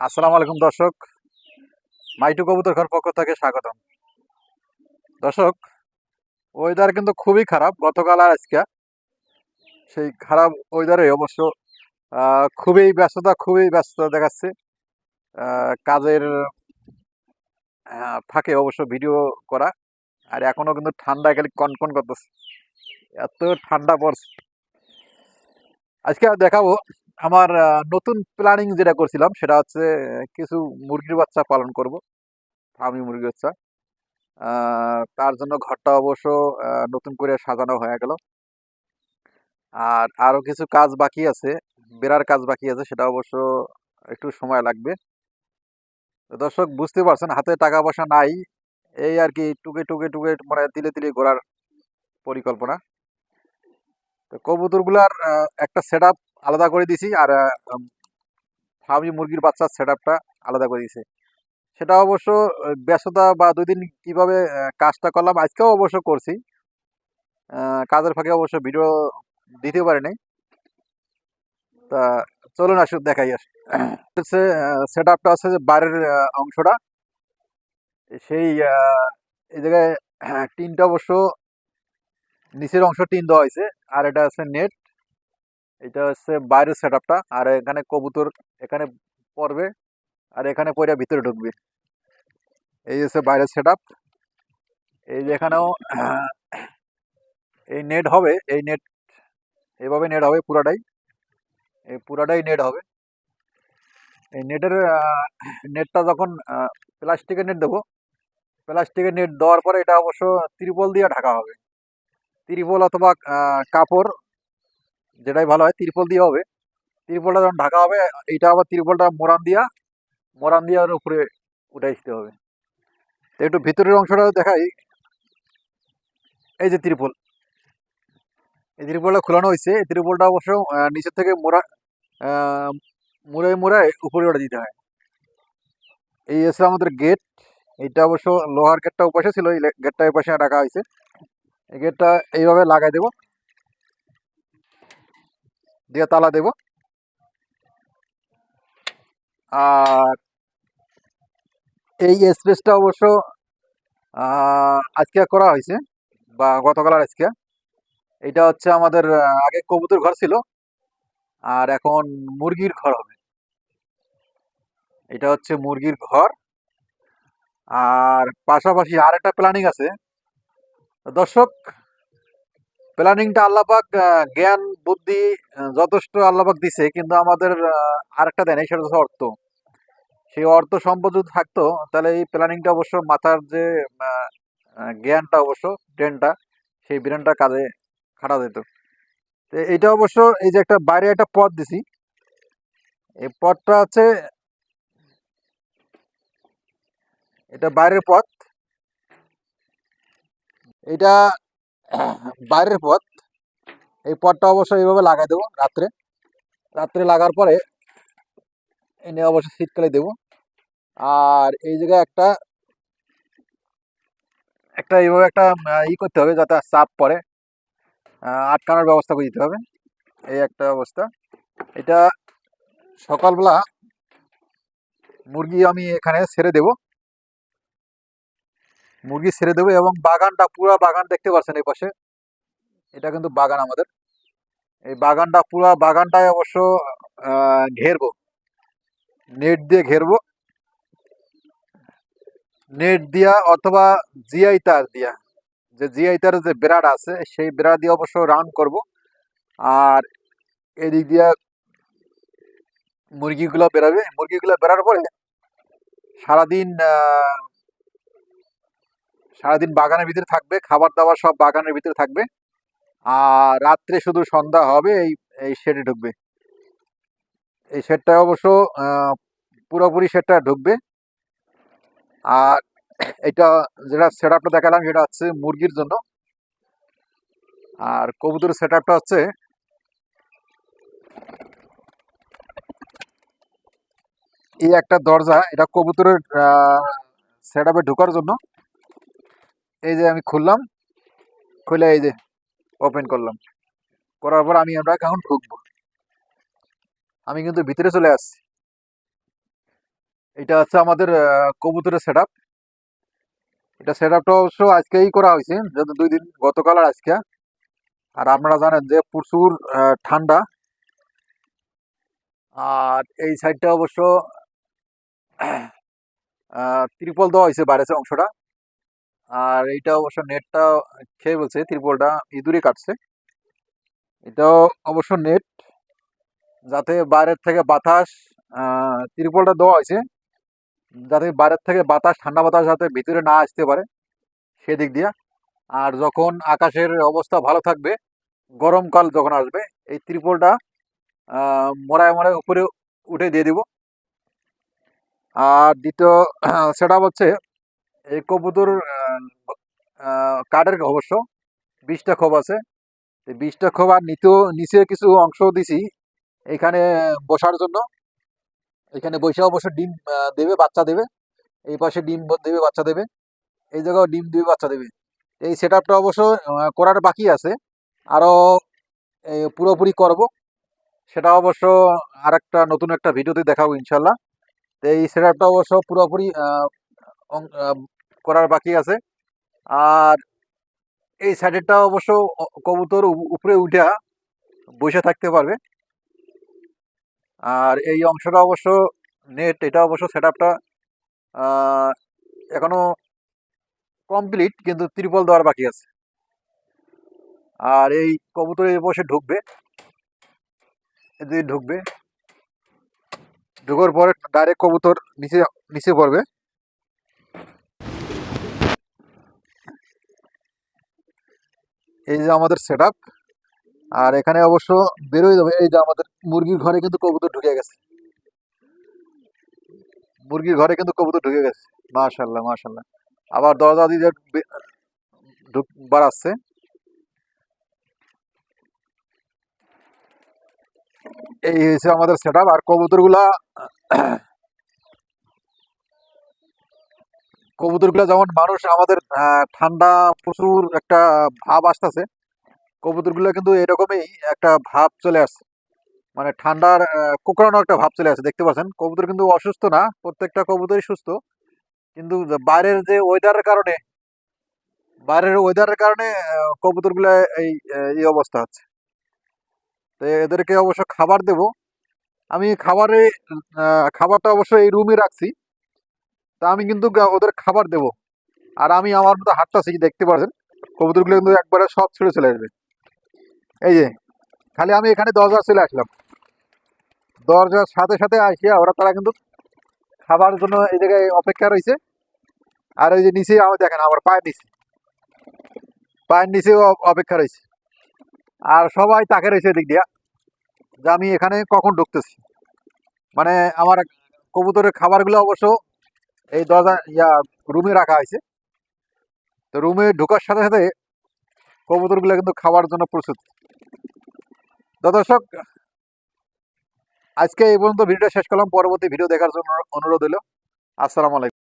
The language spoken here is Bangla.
আসসালামু আলাইকুম, দর্শক। মাইটু কবুতর ঘর পক্ষ থেকে স্বাগতম। দর্শক ওয়েদার কিন্তু খুবই খারাপ গতকাল আর আজকে। সেই খারাপ ওয়েদারে অবশ্য খুবই ব্যস্ততা খুবই ব্যস্ততা দেখাচ্ছে। কাজের ফাঁকে অবশ্য ভিডিও করা। আর এখনও কিন্তু ঠান্ডা খালি কনকন করতেছে। এত ঠান্ডা পড়ছে। আজকে দেখাবো আমার নতুন প্ল্যানিং যেটা করছিলাম সেটা হচ্ছে কিছু মুরগির বাচ্চা পালন করব, ফার্মি মুরগির বাচ্চা। তার জন্য ঘরটা অবশ্য নতুন করে সাজানো হয়ে গেল। আর আরও কিছু কাজ বাকি আছে, বেড়ার কাজ বাকি আছে, সেটা অবশ্য একটু সময় লাগবে। দর্শক, বুঝতে পারছেন, হাতে টাকা পয়সা নাই, এই আর কি টুকে টুকে টুকে মানে তিলে তিলে ঘোরার পরিকল্পনা। তো কবুতরগুলার একটা সেট আলাদা করে দিছি আর ফার্মি মুরগির বাচ্চার সেট আলাদা করে দিয়েছে সেটা অবশ্য ব্যস্ততা বা দুই দিন কীভাবে কাজটা করলাম আজকেও অবশ্য করছি। কাজের ফাঁকে অবশ্য ভিডিও দিতে পারিনি তা চলুন আসুন দেখাই আস। হচ্ছে সেট আপটা হচ্ছে যে বাইরের অংশটা। সেই এই জায়গায় টিনটা অবশ্য নিচের অংশ টিন দেওয়া হয়েছে, আর এটা আছে নেট। এটা হচ্ছে বাইরের সেট আর এখানে কবুতর এখানে পড়বে, আর এখানে পড়ে ভিতরে ঢুকবে। এই হচ্ছে বাইরের সেট এই যে এখানেও, এই নেট হবে, এই নেট এইভাবে নেট হবে পুরাটাই। এই পুরাটাই নেট হবে। এই নেটের নেটটা যখন প্লাস্টিকের নেট দেবো প্লাস্টিকের নেট দেওয়ার পরে এটা অবশ্য ত্রিপল দিয়ে ঢাকা হবে। ত্রিপল অথবা কাপড় যেটাই ভালো হয় তিরপল দিয়ে হবে। তিরপলটা যখন ঢাকা হবে এইটা আবার ত্রিপলটা মোরান দিয়া মোরান দিয়ে ওর উপরে উঠে আসতে হবে। তো একটু ভিতরের অংশটা দেখাই। এই যে ত্রিপল। এই ত্রিপলটা খোলানো হয়েছে। এই ত্রিপলটা অবশ্য নিচের থেকে মোড়া আহ, মুড়ে মুড়ে উপরে উঠে দিতে হয়। এই এসে আমাদের গেট। এইটা অবশ্য লোহার গেটটা উপাশে ছিল। এই গেটটা এই পাশে রাখা হয়েছে। এই গেটটা এইভাবে লাগাই দেব। দিয়ে তালা দেব। আর এই স্পেসটা অবশ্য আজকে করা হয়েছে বা গতকাল আর আজকে। এটা হচ্ছে আমাদের আগে কবুতর ঘর ছিল, আর এখন মুরগির ঘর হবে। এটা হচ্ছে মুরগির ঘর। আর পাশাপাশি আর একটা প্ল্যানিং আছে। দর্শক প্ল্যানিংটা আল্লাপাক জ্ঞান, বুদ্ধি যথেষ্ট আল্লাপাক দিছে, কিন্তু আমাদের আরেকটা দেয় সেটা হচ্ছে অর্থ। সেই অর্থ সম্পদ যদি থাকতো, তাহলে এই প্ল্যানিংটা অবশ্য মাথার যে জ্ঞানটা অবশ্য, ব্রেনটা, সেই ব্রেনটা কাজে খাটা যেত তো এইটা অবশ্য, এই যে একটা বাইরে একটা পথ দিছি, এই পথটা আছে এটা বাইরের পথ। এটা বাইরের পথ। এই পথটা অবশ্য এইভাবে লাগাই দেবো রাত্রে। রাত্রে লাগার পরে এনে অবশ্য শীতকালে দেবো। আর এই জায়গায় একটা একটা এইভাবে একটা ই করতে হবে যাতে চাপ পড়ে। আহ, আটকানোর ব্যবস্থা করে দিতে হবে। এই একটা অবস্থা। এটা সকালবেলা মুরগি আমি এখানে ছেড়ে দেব। মুরগি ছেড়ে দেবো এবং বাগানটা, পুরো বাগান দেখতে পাচ্ছেন এই পাশে। এটা কিন্তু বাগান আমাদের। এই বাগানটা, পুরো বাগানটায় অবশ্য ঘেরবো। নেট দিয়ে ঘেরবো। নেট দিয়া অথবা জিআই তার দিয়া। যে জিআই তারের যে বেড়াটা আছে, সেই বেড়া দিয়ে অবশ্য রাউন্ড করব। আর এদিক দিয়া মুরগিগুলো বেরাবে মুরগিগুলো বেরার পরে সারাদিন সারাদিন বাগানের ভিতরে থাকবে, খাবার দাবার সব বাগানের ভিতরে থাকবে। আর রাত্রে শুধু সন্ধ্যা হবে, এই এই শেডে ঢুকবে। এই শেডটা অবশ্য পুরোপুরি শেডটা ঢুকবে। আর এটা যেটা সেট আপটা দেখালাম, সেটা হচ্ছে মুরগির জন্য। আর কবুতরের সেট আপটা হচ্ছে এই একটা দরজা, এটা কবুতরের সেট আপে ঢোকার জন্য। এই যে আমি খুললাম, খুলে এই যে ওপেন করলাম। করার পর আমি আমরা এখন ঢুকবো। আমি কিন্তু ভিতরে চলে আসছি। এটা হচ্ছে আমাদের কবুতরের সেট এটা সেট আপটা অবশ্য আজকেই করা হয়েছে, যেহেতু দুই দিন গতকাল আর আজকে। আর আপনারা জানেন যে প্রচুর ঠান্ডা। আর এই সাইডটা অবশ্য ত্রিপল দেওয়া হয়েছে বাইরের অংশটা। আর এইটা অবশ্য নেটটা খেয়ে বলছে ত্রিপলটা ইঁদুরে কাটছে। এটাও অবশ্য নেট, যাতে বাইরের থেকে বাতাস ত্রিপলটা দেওয়া হয়েছে, যাতে বাইরের থেকে বাতাস, ঠান্ডা বাতাস যাতে ভিতরে না আসতে পারে সেদিক দিয়ে। আর যখন আকাশের অবস্থা ভালো থাকবে গরমকাল যখন আসবে, এই ত্রিপলটা মরায় মরায় উপরে উঠে দিয়ে দিব। আর দ্বিতীয়, সেটা হচ্ছে, এই কবুতর কাঠের অবশ্য, বিশটা খোপ আছে। বিশটা খোপ আর নিতেও নিচে কিছু অংশ দিছি এখানে বসার জন্য। এখানে বসে অবশ্য ডিম দেবে, বাচ্চা দেবে। এই পাশে ডিম দেবে, বাচ্চা দেবে। এই জায়গাও ডিম দেবে, বাচ্চা দেবে। এই সেট আপটা অবশ্য করার বাকি আছে। আরও পুরোপুরি করব। সেটা অবশ্য আর একটা নতুন একটা ভিডিওতে দেখাবো ইনশাল্লাহ তো এই সেট আপটা অবশ্য পুরোপুরি করার বাকি আছে। আর এই সাইডেরটা অবশ্য কবুতর উপরে উঠে বসে থাকতে পারবে। আর এই অংশটা অবশ্য নেট এটা অবশ্য সেট আপটা এখনও কমপ্লিট কিন্তু ত্রিপল দেওয়ার বাকি আছে। আর এই কবুতর এই বসে ঢুকবে। এদিকে ঢুকবে। ঢুকার পরে ডাইরেক্ট কবুতর নিচে নিচে পড়বে। এই যে আমাদের সেট আর এখানে অবশ্য বেরোয় যাবে। এই যে আমাদের মুরগির ঘরে কিন্তু কবুতর ঢুকে গেছে। মুরগির ঘরে কিন্তু কবুতর ঢুকে গেছে। মাশাল্লাহ মাশাল্লাহ আবার দরজা দিয়ে বাড়াচ্ছে। এই হয়েছে আমাদের সেট আর কবুতরগুলা কবুতরগুলা যেমন মানুষ আমাদের ঠান্ডা প্রচুর একটা ভাব আসতেছে, কবুতরগুলো কিন্তু এরকমই একটা ভাব চলে আসছে। মানে ঠান্ডার কোকড়ানো একটা ভাব চলে আসছে, দেখতে পাচ্ছেন? কবুতর কিন্তু অসুস্থ না, প্রত্যেকটা কবুতরই সুস্থ। কিন্তু বাইরের যে ওয়েদারের কারণে, বাইরের ওয়েদারের কারণে কবুতরগুলো এই এই অবস্থা হচ্ছে। তো এদেরকে অবশ্য খাবার দেব। আমি খাবারে খাবারটা অবশ্য এই রুমে রাখছি। তা আমি কিন্তু ওদের খাবার দেব। আর আমি আমার মতো হাঁটতেছি দেখতে পাচ্ছেন কবুতরগুলো কিন্তু একবারে সব ছেড়ে চলে আসবে। এই যে, খালি আমি এখানে দরজা চলে আসলাম। দরজার সাথে সাথে আসিয়া ওরা তারা কিন্তু খাবার জন্য এই জায়গায় অপেক্ষা রয়েছে। আর এই যে নিচে আমি দেখেন, আমার পায়ের নিচে। পায়ের নিচেও অ- অপেক্ষা রয়েছে। আর সবাই তাকে রয়েছে এদিক দিয়া যে আমি এখানে কখন ঢুকতেছি। মানে আমার কবুতরের খাবারগুলো অবশ্য এই দরজা, ইয়া, রুমে রাখা হয়েছে। তো রুমে ঢোকার সাথে সাথে কবুতরগুলো কিন্তু খাওয়ার জন্য প্রস্তুত। দর্শক, আজকে এই পর্যন্ত ভিডিওটা শেষ করলাম। পরবর্তী ভিডিও দেখার জন্য অনুরোধ হলো আসসালামু আলাইকুম।